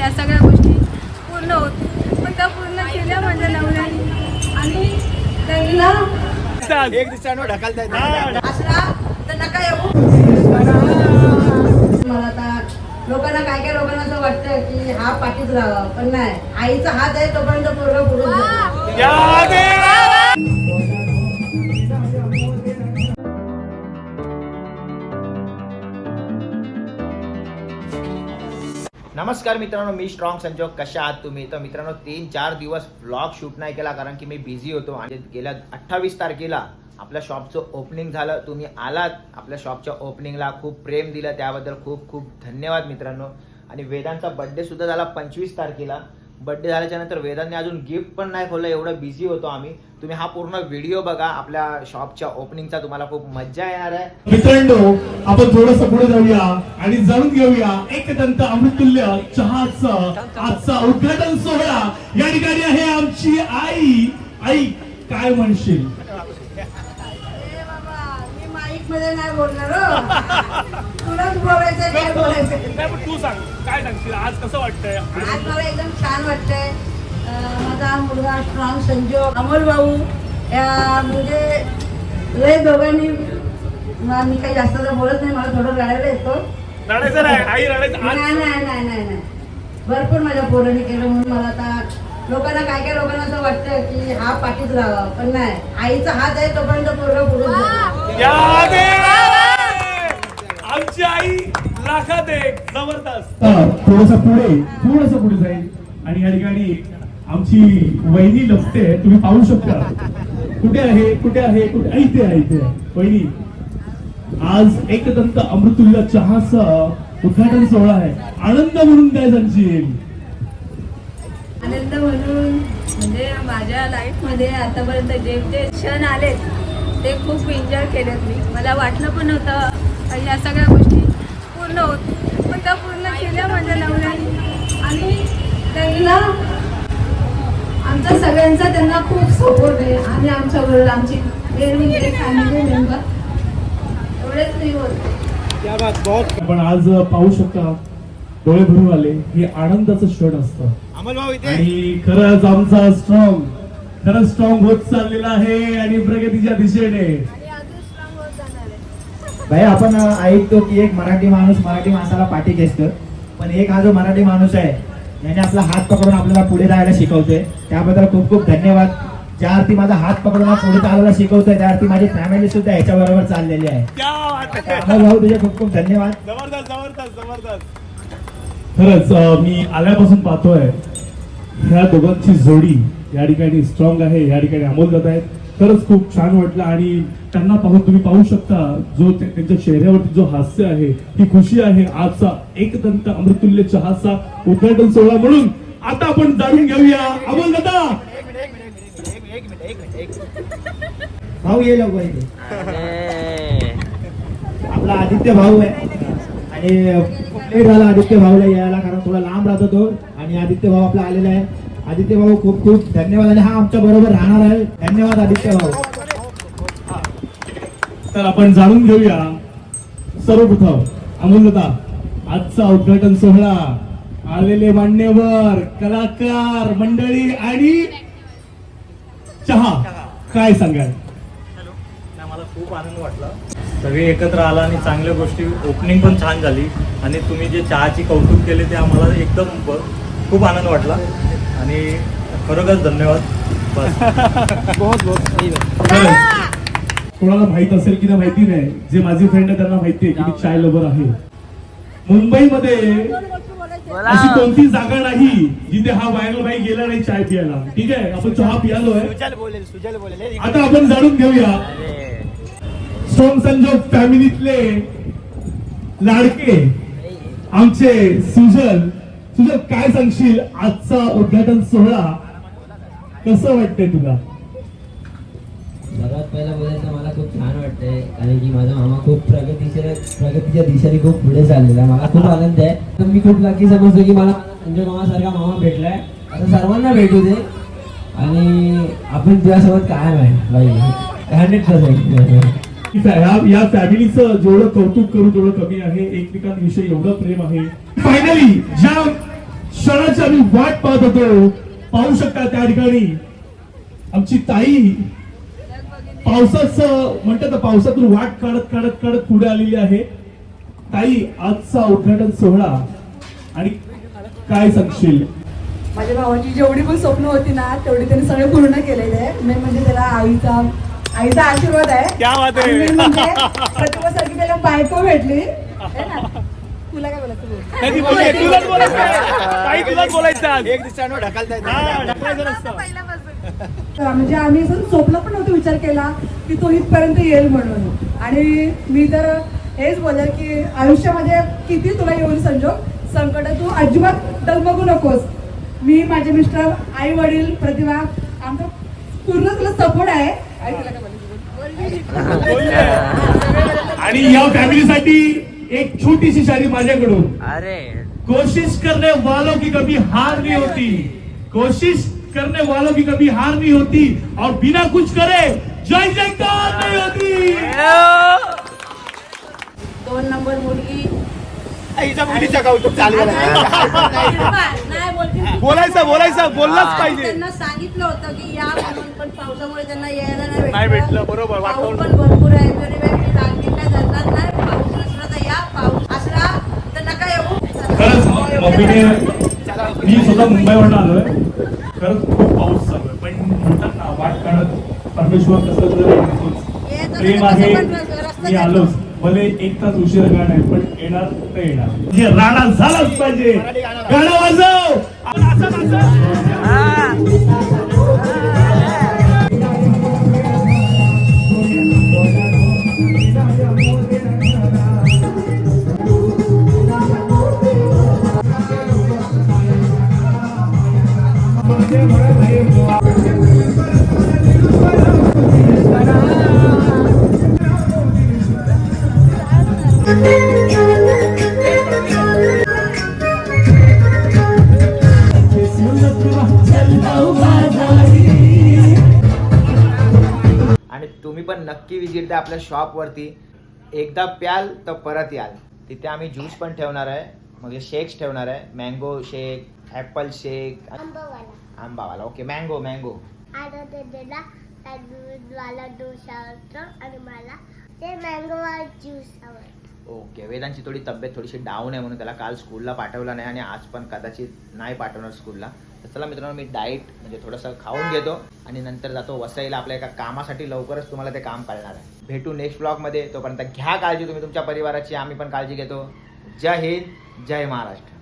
या सगळ्या गोष्टी पूर्ण होत. पण त्या पूर्ण केल्या माझ्या नवऱ्याने. आणि त्यांना एक दिवसानं तर नका येऊ. मला आता लोकांना काय काय लोकांना असं वाटतं की हा पाठीत राहावा पण नाही. आईचा हात आहे तोपर्यंत पूर्ण पुढे नमस्कार मित्रांनो मी स्ट्रॉंग संजोग. कशा आहात तुम्ही? तर मित्रांनो तीन चार दिवस ब्लॉग शूट नाही केला कारण की मी बिझी होतो आणि गेल्या अठ्ठावीस तारखेला आपल्या शॉपचं ओपनिंग झालं. तुम्ही आलात आपल्या शॉपच्या ओपनिंगला खूप प्रेम दिलं त्याबद्दल खूप खूप धन्यवाद मित्रांनो. आणि वेदांचा बड्डे सुद्धा झाला पंचवीस तारखेला. बड्डे झाल्याच्यानंतर वेदांनी अजून गिफ्ट पण नाही खोललं एवढं बिझी होतो आम्ही. तुम्ही हा पूर्ण व्हिडिओ बघा आपल्या शॉपच्या ओपनिंगचा तुम्हाला खूप मज्जा येणार आहे. मित्रांनो आपण थोडस पुढे जाऊया आणि जाणून घेऊया एकदंत अमृतुल्य चहाचा आजचा उद्घाटन सोहळा. या ठिकाणी आहे आमची आई. आई काय म्हणशील? मध्ये नाही बोलणार हो. तुलाच बोलायचं काय बोलायचं नाही पण तू सांग काय सांगशील? आज कसं वाटतंय? आज मला एकदम छान वाटतंय. माझा मुलगा स्ट्रॉंग संजोग अमोल भाऊ. या म्हणजे लय दोघांनी मी काही जास्त तर बोलत नाही मला थोडं रडायला येतो. रडायचं नाही आई रडायचं आज नाही नाही नाही नाही नाही. भरपूर माझ्या पोरांनी केलं म्हणून मला आता लोकांना काय काय लोकांना असं वाटतं की हा पाठीत राहावा पण नाही. आईचा हात आहे तोपर्यंत पोरं पुढे! आमची आई लाखात एक जबरदस्त. थोडस पुढे थोडस पुढे जाईल. आणि या ठिकाणी आमची वहिनी लपते. तुम्ही पाहू शकता. कुठे आहे कुठे आहे कुठे आहे? इथे आहे इथे. वहिनी आज एकदंत अमृतुल्य चहाचा उद्घाटन सोहळा आहे. आनंद म्हणून काय सांगशील? आनंद म्हणून म्हणजे माझ्या लाईफमध्ये आतापर्यंत जे जे क्षण आलेत ते खूप एन्जॉय केलेत मी. मला वाटलं पण नव्हतं का या सगळ्या गोष्टी पूर्ण होत पण त्या पूर्ण केल्या माझ्या नवऱ्याने. आणि त्यांना आमचा सगळ्यांचा त्यांना खूप सपोर्ट आहे. आणि आमच्याबरोबर आमची फॅमिली मेंबर एवढेच मी बोलते. आपण आज पाहू शकता डोळे भरून आले हे आनंदाचं क्षण असतं. अमोल भाऊ इथे. आणि खरंच आमचा स्ट्रॉंग खरंच स्ट्रॉंग होत चाललेला आहे आणि प्रगतीच्या दिशेने. आणि अजून स्ट्रॉंग होत जाणार आहे. भाई आपण ऐकतो की एक मराठी माणूस मराठी माणसाला पाठी खेचतो. पण एक हा जो मराठी माणूस आहे याने आपला हात पकडून आपल्याला पुढे राहायला शिकवतोय. त्याबद्दल खूप खूप धन्यवाद. ज्या अर्थी माझा हात पकडून हा पुढे चालायला शिकवतोय त्या अर्थी माझी फॅमिली सुद्धा ह्याच्या बरोबर चाललेली आहे. भाऊ तुझे खूप खूप धन्यवाद. जबरदस्त जबरदस्त जबरदस्त. खरंच मी आल्यापासून पाहतोय ह्या दोघांची जोडी या ठिकाणी स्ट्रॉंग आहे या ठिकाणी अमोल जात आहेत. खरंच खूप छान वाटलं आणि त्यांना पाहून तुम्ही पाहू शकता जो त्यांच्या चेहऱ्यावरती जो हास्य आहे ही खुशी आहे. आजचा एकदंत अमृतुल्य चहाचा उद्घाटन सोहळा म्हणून आता आपण जाणून घेऊया. अमोल दादा! भाऊ ये आपला आदित्य भाऊ आहे. आणि लेट झाला आदित्य भाऊला यायला कारण थोडा लांब राहतो तो. आणि आदित्य भाऊ आपला आलेला आहे. आदित्य भाऊ खूप खूप धन्यवाद. आणि हा आमच्या बरोबर राहणार आहे. धन्यवाद आदित्य भाऊ. तर आपण जाणून घेऊया सर्वप्रथम अमोलता आजचा उद्घाटन सोहळा. आलेले मान्यवर कलाकार मंडळी आणि चहा. काय सांगाल? मला खूप आनंद वाटला. सगळे एकत्र आला आणि चांगल्या गोष्टी ओपनिंग पण छान झाली. आणि तुम्ही जे चहाची कौतुक केले ते आम्हाला एकदम खूप आनंद वाटला. आणि खरोखरच धन्यवाद. बस. खरंच कोणाला माहीत असेल की नाही माहिती नाही. जे माझी फ्रेंड आहे त्यांना माहिती आहे की मी चाय लवर आहे. मुंबईमध्ये अशी कोणती जागा नाही जिथे हा व्हायरल भाई गेला नाही चाय पियाला ठीक आहे? आपण चहा पियालोय. आता आपण जाणून घेऊया. स्ट्रॉंग संजोग फॅमिलीतले लाडके. आमचे सुजल. तुझं काय सांगशील? आजचा उद्घाटन सोहळा कसं वाटतंय तुला? सर्वात पहिला बोलायचं मला खूप छान वाटतंय कारण की माझा मामा खूप प्रगतीच्या प्रगतीच्या दिशेने खूप पुढे चाललेला आहे. मला खूप आनंद आहे. तर मी खूप लकी समजतो की मला संजय मामा सारखा मामा भेटलाय. आता सर्वांना भेटू दे. आणि आपण तुझ्यासोबत कायम आहे. बाई हंड्रेड पर्सेंट या या फॅमिलीचं जेवढं कौतुक करू तेवढं कमी आहे एकमेकांविषयी एवढं प्रेम आहे. फायनली ज्या क्षणाची आम्ही वाट पाहत होतो पाहू शकता त्या ठिकाणी आमची ताई पावसाच म्हणतात पावसातून वाट काढत काढत काढत पुढे आलेली आहे. ताई आजचा उद्घाटन सोहळा आणि काय सांगशील? माझ्या भावाची जेवढी पण स्वप्न होती ना तेवढी त्यांनी सगळे पूर्ण केलेले आहे. मेन म्हणजे त्याला आईचा आईचा आशीर्वाद आहे. क्या बात आहे. आणि main म्हणजे त्याला बायको भेटली. है ना? तुला काय बोलायचं? एक ढकलता हा, म्हणजे आम्ही असं स्वप्न पण नव्हतं विचार केला की तो इथपर्यंत येईल म्हणून. आणि मी तर हेच बोलेल की आयुष्यामध्ये किती तुला येऊन संजोग संकट तू अजिबात डगमगू नकोस. मी माझे मिस्टर आई वडील प्रतिभा आमचा पूर्ण तुला सपोर्ट आहे. आणि या फॅमिलीसाठी एक छोटीशी शायरी माझ्याकडून अरे कोशिश करने वालों की कभी हार नहीं होती कोशिश करने वालों की कभी हार नहीं होती और बिना कुछ करे जय जयकार नहीं होती दोन नंबर मुलगी मुलीचा कौतुक चालू. नाही बोलतील तू. बोलायचं बोलायचं बोललाच पाहिजे. त्यांना सांगितलं होतं की या म्हणून पण पावसामुळे त्यांना यायला नाही नाही भेटलं, बरोबर, पाऊस वातावरण. पण भरपूर आहे तरी मी धरणार नाही पाऊस नसला तर या पाऊस असला तर नका येऊ. खरंच मम्मीने मी स्वतः मुंबईवरून आलोय. खरंच खूप पाऊस चालू आहे. पण म्हणतात ना वाट काढत परमेश्वर कसं तरी येतोच. प्रेम आहे मी आलोच. भले एक तास उशीर का नाही पण येणार तर येणार. म्हणजे राणा झालाच पाहिजे. गाणं वाजव! आणि तुम्ही पण नक्की विजिट द्या आपल्या शॉपवरती एकदा प्याल तर परत याल. तिथे आम्ही ज्यूस पण ठेवणार आहे. म्हणजे शेक्स ठेवणार आहे. मँगो शेक ॲपल शेक आंबावाला. आंबावाला. ओके मँगो मँगो आता त्याला दूधवाला डोसा आवडतो आणि मला ते मँगो ज्यूस आवडतो. ओके वेदांची थोडी तब्येत थोडीशी डाऊन आहे म्हणून त्याला काल स्कूलला पाठवलं नाही आणि आज पण कदाचित नाही पाठवणार स्कूलला तर चला मित्रांनो मी डाईट म्हणजे थोडंसं खाऊन घेतो आणि नंतर जातो वसईला आपल्या एका कामासाठी लवकरच तुम्हाला ते काम कळणार आहे. भेटू नेक्स्ट ब्लॉगमध्ये तोपर्यंत घ्या काळजी तुम्ही तुमच्या परिवाराची. आम्ही पण काळजी घेतो. जय हिंद जय महाराष्ट्र.